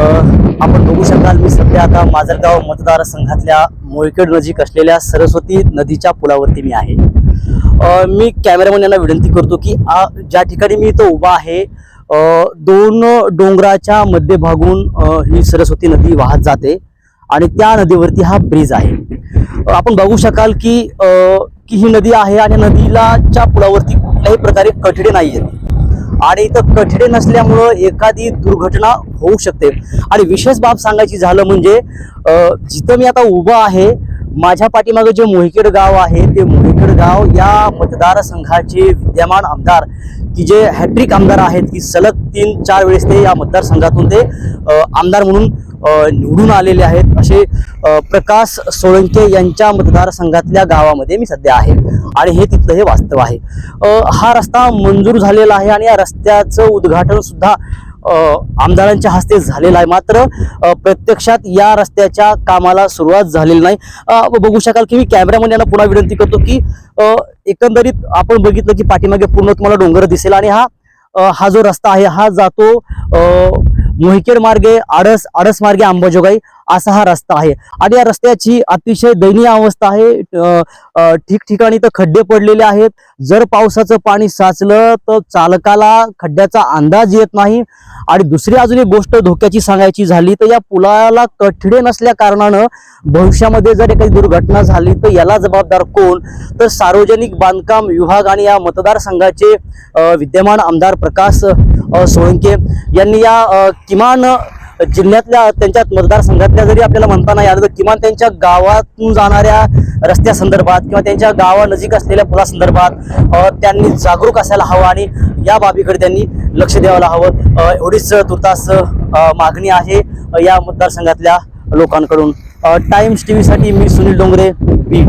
आपण बघू शकाल मी सध्या आता माजरगाव मतदारसंघातल्या मोळकेड नजीक असलेल्या सरस्वती नदीच्या पुलावरती मी आहे. मी कॅमेरामॅन यांना विनंती करतो की ज्या ठिकाणी मी इथं उभा आहे दोन डोंगराच्या मध्यभागून ही सरस्वती नदी वाहत जाते आणि त्या नदीवरती हा ब्रिज आहे. आपण बघू शकाल की की ही नदी आहे आणि नदीलाच्या पुलावरती कुठल्याही प्रकारे कठडे नाही आहेत. आणि इथं कठडे नसल्यामुळं एखादी दुर्घटना होऊ शकते. आणि विशेष बाब सांगायची झालं म्हणजे जिथं मी आता उभं आहे माझ्या पाठीमागं जे मोहिकेड गाव आहे ते मोहिकेड गाव या मतदारसंघाचे विद्यमान आमदार की जे हॅट्रिक आमदार आहेत की सलग तीन चार वेळेस ते या मतदारसंघातून ते आमदार म्हणून निवडून आलेले आहेत. असे प्रकाश सोळंके यांच्या मतदारसंघातल्या गावामध्ये मी सध्या आहे. आणि हे तिथलं हे वास्तव आहे. हा रस्ता मंजूर झालेला आहे आणि या रस्त्याचं उद्घाटन सुद्धा आमदारांच्या हस्ते झालेलं आहे. मात्र प्रत्यक्षात या रस्त्याच्या कामाला सुरुवात झालेली नाही. बघू शकाल की मी कॅमेरामन यांना पुन्हा विनंती करतो की एकंदरीत आपण बघितलं की पाठीमागे पूर्ण तुम्हाला डोंगर दिसेल. आणि हा हा जो रस्ता आहे हा जातो मोहिकेड मार्गे आडस आडस मार्गे अंबाजोगाई असा हा रस्ता आहे. आणि या रस्त्याची अतिशय दयनीय अवस्था आहे. ठिकठिकाणी तर खड्डे पडलेले आहेत. जर पावसाचं पाणी साचलं तर चालकाला खड्ड्याचा अंदाज येत नाही. आणि दुसरी अजून एक गोष्ट धोक्याची सांगायची झाली तर या पुलाला कठडे नसल्या कारणानं भविष्यामध्ये जर एखादी दुर्घटना झाली तर याला जबाबदार कोण? तर सार्वजनिक बांधकाम विभाग आणि या मतदारसंघाचे विद्यमान आमदार प्रकाश सोळंके यांनी या किमान जिल्ह्यातल्या त्यांच्या मतदारसंघातल्या जरी आपल्याला म्हणता नाही आलं तर किमान त्यांच्या गावातून जाणाऱ्या रस्त्यासंदर्भात किंवा त्यांच्या गावानजीक असलेल्या पुलासंदर्भात त्यांनी जागरूक असायला हवं आणि या बाबीकडे त्यांनी लक्ष द्यायला हवं. एवढीच तुर्तास मागणी आहे या मतदारसंघातल्या लोकांकडून. टाइम्स टी व्हीसाठी मी सुनील डोंगरे बीड.